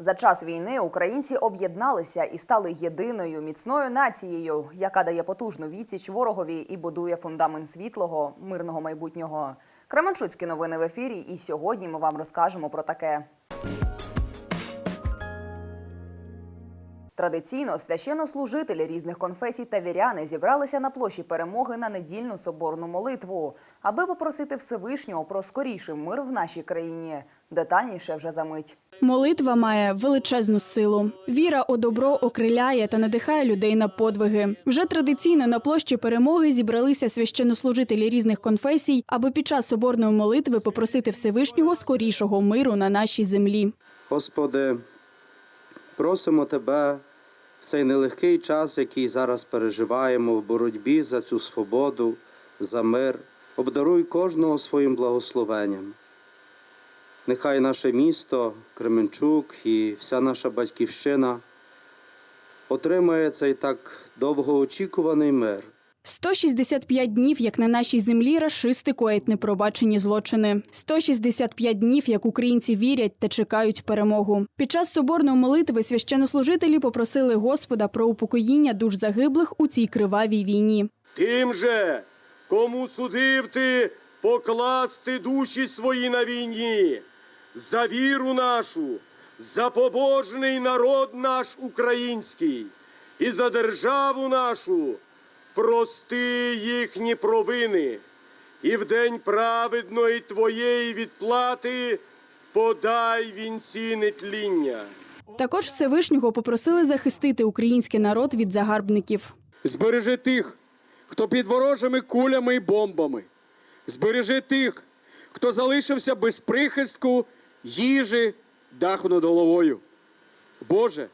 За час війни українці об'єдналися і стали єдиною міцною нацією, яка дає потужну відсіч ворогові і будує фундамент світлого мирного майбутнього. Кременчуцькі новини в ефірі. І сьогодні ми вам розкажемо про таке. Традиційно священнослужителі різних конфесій та віряни зібралися на площі перемоги на недільну соборну молитву, аби попросити Всевишнього про скоріший мир в нашій країні. Детальніше вже за мить. Молитва має величезну силу. Віра у добро окриляє та надихає людей на подвиги. Вже традиційно на площі перемоги зібралися священнослужителі різних конфесій, аби під час соборної молитви попросити Всевишнього скорішого миру на нашій землі. Господи, просимо Тебе цей нелегкий час, який зараз переживаємо в боротьбі за цю свободу, за мир, обдаруй кожного своїм благословенням. Нехай наше місто, Кременчук і вся наша батьківщина отримає цей так довгоочікуваний мир. 165 днів, як на нашій землі, рашисти коять непробачені злочини. 165 днів, як українці вірять та чекають перемогу. Під час соборної молитви священнослужителі попросили Господа про упокоїння душ загиблих у цій кривавій війні. Тим же, кому судив ти покласти душі свої на війні, за віру нашу, за побожний народ наш український і за державу нашу, прости їхні провини, і в день праведної твоєї відплати подай вінці нетління. Також Всевишнього попросили захистити український народ від загарбників. Збережи тих, хто під ворожими кулями і бомбами. Збережи тих, хто залишився без прихистку, їжі, даху над головою. Боже,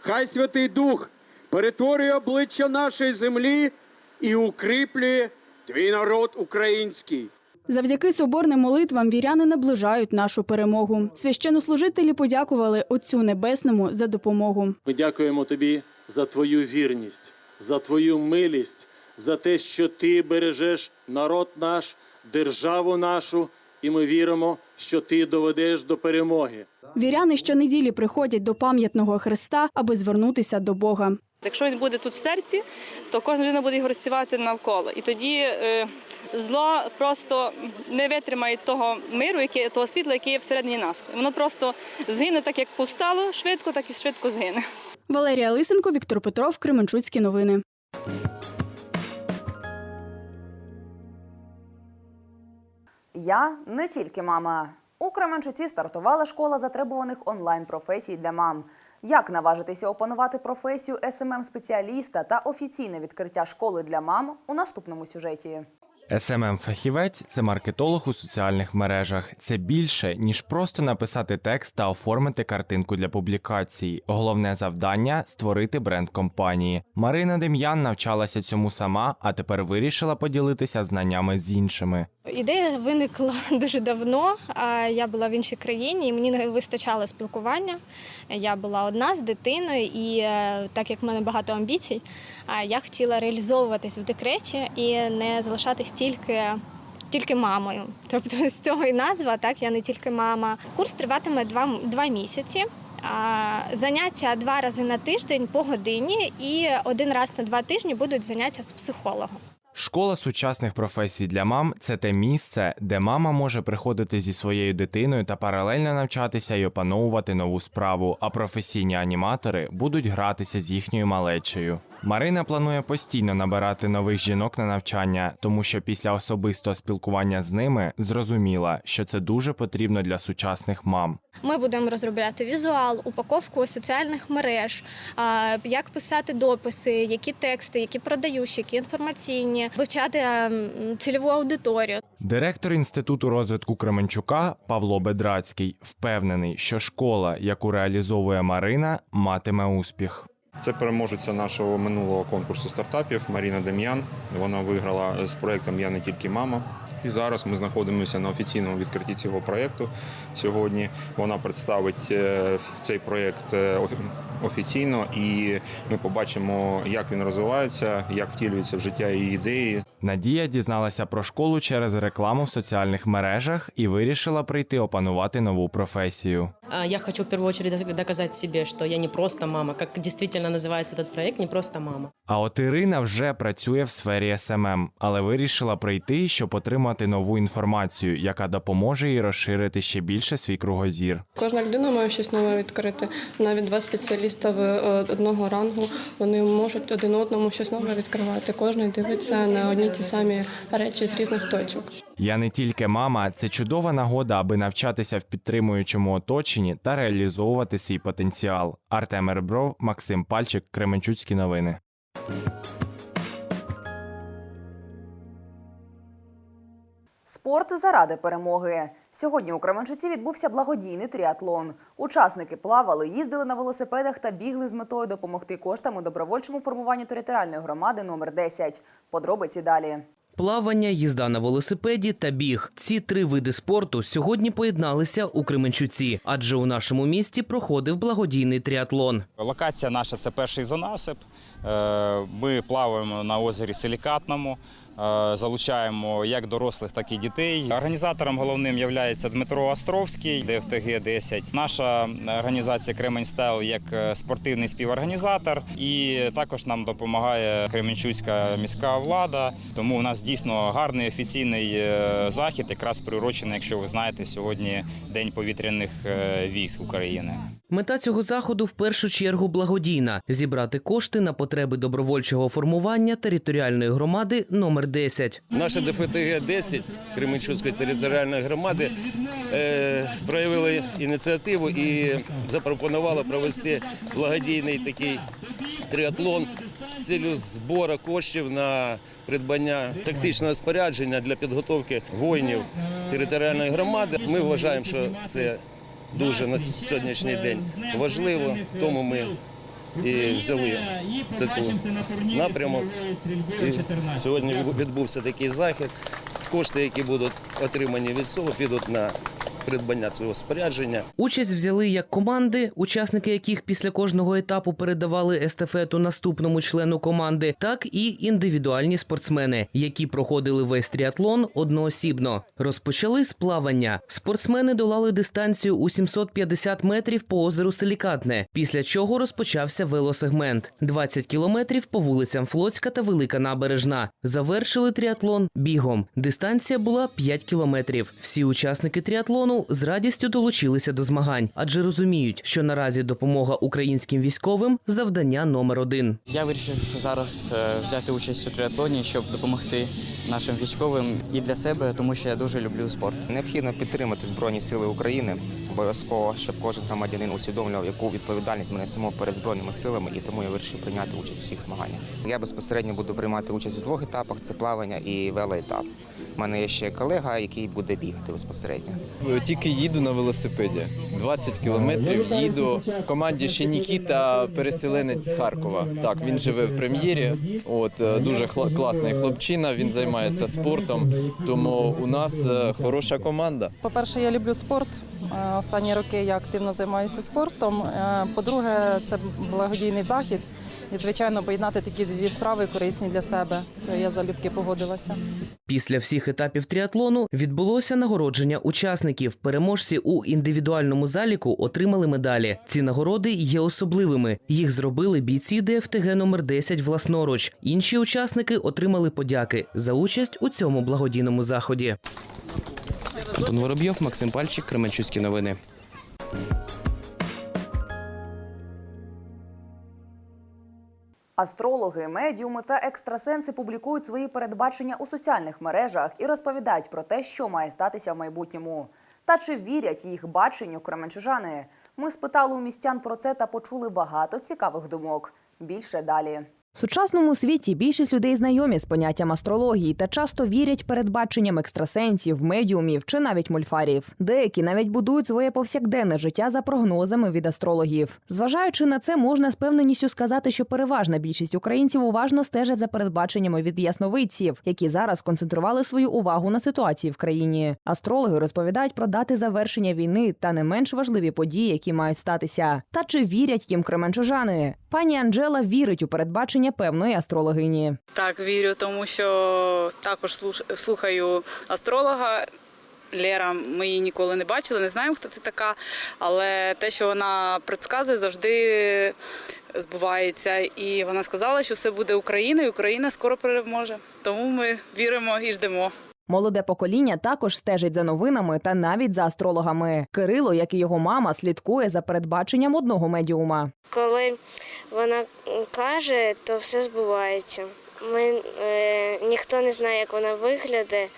хай Святий Дух перетворює обличчя нашої землі і укріплює твій народ український. Завдяки соборним молитвам віряни наближають нашу перемогу. Священнослужителі подякували Отцю Небесному за допомогу. Ми дякуємо тобі за твою вірність, за твою милість, за те, що ти бережеш народ наш, державу нашу, і ми віримо, що ти доведеш до перемоги. Віряни щонеділі приходять до пам'ятного хреста, аби звернутися до Бога. Якщо він буде тут в серці, то кожна людина буде його розсівати навколо. І тоді е, зло просто не витримає того миру, яке, того світла, яке є всередині нас. Воно просто згине так, як повстало швидко, так і швидко згине. Валерія Лисенко, Віктор Петров, Кременчуцькі новини. Я не тільки мама. У Кременчуці стартувала школа затребуваних онлайн-професій для мам. Як наважитися опанувати професію СММ спеціаліста та офіційне відкриття школи для мам у наступному сюжеті. smm фахівець це маркетолог у соціальних мережах. Це більше ніж просто написати текст та оформити картинку для публікацій. Головне завдання створити бренд компанії. Марина Дем'ян навчалася цьому сама, а тепер вирішила поділитися знаннями з іншими. Ідея виникла дуже давно. Я була в іншій країні, і мені не вистачало спілкування. Я була одна з дитиною, і е, так як в мене багато амбіцій, я хотіла реалізовуватись в декреті і не залишатись тільки. Тільки мамою, тобто з цього і назва, так я не тільки мама. Курс триватиме два, два місяці. Заняття два рази на тиждень по годині, і один раз на два тижні будуть заняття з психологом. Школа сучасних професій для мам це те місце, де мама може приходити зі своєю дитиною та паралельно навчатися і опановувати нову справу, а професійні аніматори будуть гратися з їхньою малечею. Марина планує постійно набирати нових жінок на навчання, тому що після особистого спілкування з ними зрозуміла, що це дуже потрібно для сучасних мам. Ми будемо розробляти візуал, упаковку соціальних мереж, як писати дописи, які тексти, які продаючі, які інформаційні, вивчати ем, цільову аудиторію. Директор інституту розвитку Кременчука Павло Бедрацький впевнений, що школа, яку реалізовує Марина, матиме успіх. Це переможеця нашого минулого конкурсу стартапів Маріна Дем'ян. Вона виграла з проектом Я не тільки мама. І зараз ми знаходимося на офіційному відкритті цього проєкту. Сьогодні вона представить е, цей проєкт е, офіційно, і ми побачимо, як він розвивається, як втілюється в життя її ідеї. Надія дізналася про школу через рекламу в соціальних мережах і вирішила прийти опанувати нову професію. Я хочу в первую очередь доказать себе, что я не просто мама, как действительно называется этот проект, не просто мама. А от Ірина вже працює в сфері СММ, але вирішила прийти, щоб отримати нову інформацію, яка допоможе їй розширити ще більше свій кругозір. Кожна людина має щось нове відкрити. Навіть два спеціаліста в е, одного рангу вони можуть один одному щось нове відкривати. Кожен дивиться на одні ті самі речі з різних точок. Я не тільки мама, це чудова нагода, аби навчатися в підтримуючому оточенні та реалізовувати свій потенціал. Артем Ребров, Максим Пальчик, Кременчуцькі новини. Спорт заради перемоги. Сьогодні у Кременчуці відбувся благодійний тріатлон. Учасники плавали, їздили на велосипедах та бігли з метою допомогти коштами добровольчому формуванню територіальної громади номер 10. Подробиці далі. Плавання, їзда на велосипеді та біг. Ці три види спорту сьогодні поєдналися у Кременчуці, адже у нашому місті проходив благодійний тріатлон. Локація наша це перший занасип. Е, Ми плаваємо на озері Силікатному, залучаємо як дорослих, так і дітей. Організатором головним є Дмитро Островський, ДФТГ 10. Наша організація Кремень Стайл як е, спортивний співорганізатор, і також нам допомагає Кременчуцька міська влада. Тому у нас дійсно гарний офіційний е, захід, якраз приурочений, якщо ви знаєте, сьогодні День повітряних е, військ України. Мета цього заходу в першу чергу благодійна зібрати кошти на потреби добровольчого формування територіальної громади номер 10. Наша ДФТГ 10 Кременчуцької територіальної громади е, проявили ініціативу і запропонували провести благодійний такий тріатлон з цілею збору коштів на придбання тактичного спорядження для підготовки воїнів територіальної громади. Ми вважаємо, що це дуже на сьогоднішній день важливо, тому ми і взяли таку напрямок. І сьогодні відбувся такий захід. Кошти, які будуть отримані від цього, підуть на придбання цього спорядження. Участь взяли як команди, учасники яких після кожного етапу передавали естафету наступному члену команди, так і індивідуальні спортсмени, які проходили весь тріатлон одноосібно. Розпочали з плавання. Спортсмени долали дистанцію у 750 метрів по озеру Силікатне, після чого розпочався велосегмент 20 кілометрів по вулицям Флотська та Велика Набережна. Завершили тріатлон бігом. Дистанція була 5 кілометрів. Всі учасники тріатлону з радістю долучилися до змагань, адже розуміють, що наразі допомога українським військовим завдання номер один. Я вирішив зараз е, взяти участь у триатлоні, щоб допомогти нашим військовим і для себе, тому що я дуже люблю спорт. Необхідно підтримати Збройні Сили України обов'язково, щоб кожен громадянин усвідомлював, яку відповідальність ми несемо перед збройними силами, і тому я вирішив прийняти участь у всіх змаганнях. Я безпосередньо буду приймати участь у двох етапах: це плавання і велоетап. У мене є ще колега, який буде бігати безпосередньо. Тільки їду на велосипеді. 20 кілометрів їду. В команді ще Нікіта, переселенець з Харкова. Так, він живе в прем'єрі. От е, дуже хла- класний хлопчина. Він займається спортом. Тому у нас е, хороша команда. По-перше, я люблю спорт. Е, Останні роки я активно займаюся спортом. Е, По-друге, це благодійний захід. І, звичайно, поєднати такі дві справи корисні для себе. То я залюбки погодилася. Після всіх етапів тріатлону відбулося нагородження учасників. Переможці у індивідуальному заліку отримали медалі. Ці нагороди є особливими. Їх зробили бійці ДФТГ номер 10 власноруч. Інші учасники отримали подяки за участь у цьому благодійному заході. Антон Воробйов, Максим Пальчик, Кременчуцькі новини. Астрологи, медіуми та екстрасенси публікують свої передбачення у соціальних мережах і розповідають про те, що має статися в майбутньому. Та чи вірять їх баченню кременчужани? Ми спитали у містян про це та почули багато цікавих думок. Більше далі. В сучасному світі більшість людей знайомі з поняттям астрології та часто вірять передбаченням екстрасенсів, медіумів чи навіть мольфарів. Деякі навіть будують своє повсякденне життя за прогнозами від астрологів. Зважаючи на це, можна з певненістю сказати, що переважна більшість українців уважно стежать за передбаченнями від ясновидців, які зараз сконцентрували свою увагу на ситуації в країні. Астрологи розповідають про дати завершення війни та не менш важливі події, які мають статися. Та чи вірять їм кременчужани? Пані Анджела вірить у передбачення певної астрологині. Так, вірю, тому що також слухаю астролога. Лера, ми її ніколи не бачили, не знаємо, хто це така, але те, що вона предсказує, завжди збувається. І вона сказала, що все буде Україна, і Україна скоро переможе. Тому ми віримо і ждемо. Молоде покоління також стежить за новинами та навіть за астрологами. Кирило, як і його мама, слідкує за передбаченням одного медіума. Коли вона каже, то все збувається. Ми, е, ніхто не знає, як вона виглядає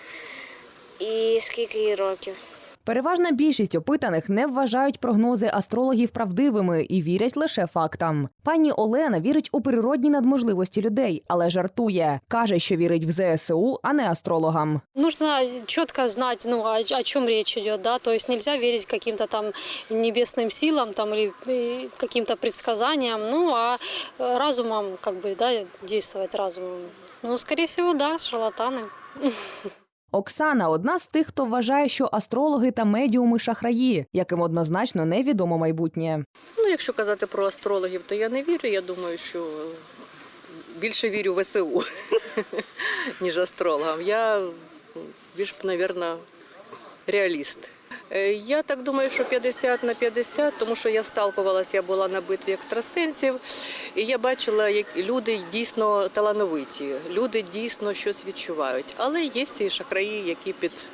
і скільки їй років. Переважна більшість опитаних не вважають прогнози астрологів правдивими і вірять лише фактам. Пані Олена вірить у природні надможливості людей, але жартує. каже, що вірить в ЗСУ, а не астрологам. Нужно четко знать, ну, о, о чем речь идет, да, то есть нельзя верить каким-то там небесным силам там или э, каким-то предсказаниям, ну, а э, разумом, как бы, да, действовать разумом. Ну, скорее всего, да, шарлатаны. Оксана одна з тих, хто вважає, що астрологи та медіуми шахраї, яким однозначно невідомо майбутнє. Ну, якщо казати про астрологів, то я не вірю. Я думаю, що більше вірю в СУ, ніж астрологам. Я більш, мабуть, реаліст. Е, Я так думаю, що 50 на 50, тому що я сталкувалася, я була на битві екстрасенсів, і я бачила, як люди дійсно талановиті, люди дійсно щось відчувають. Але є всі шахраї, які під,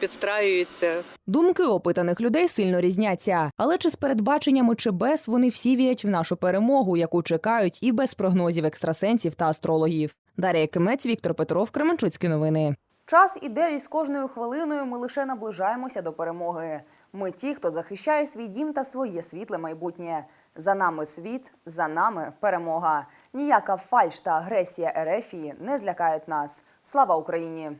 підстраюються. Думки опитаних людей сильно різняться. Але чи з передбаченнями, чи без, вони всі вірять в нашу перемогу, яку чекають і без прогнозів екстрасенсів та астрологів. Дар'я Кимець, Віктор Петров, Кременчуцькі новини. Час іде, і з кожною хвилиною ми лише наближаємося до перемоги. Ми ті, хто захищає свій дім та своє світле майбутнє. За нами світ, за нами перемога. Ніяка фальш та агресія Ерефії не злякають нас. Слава Україні!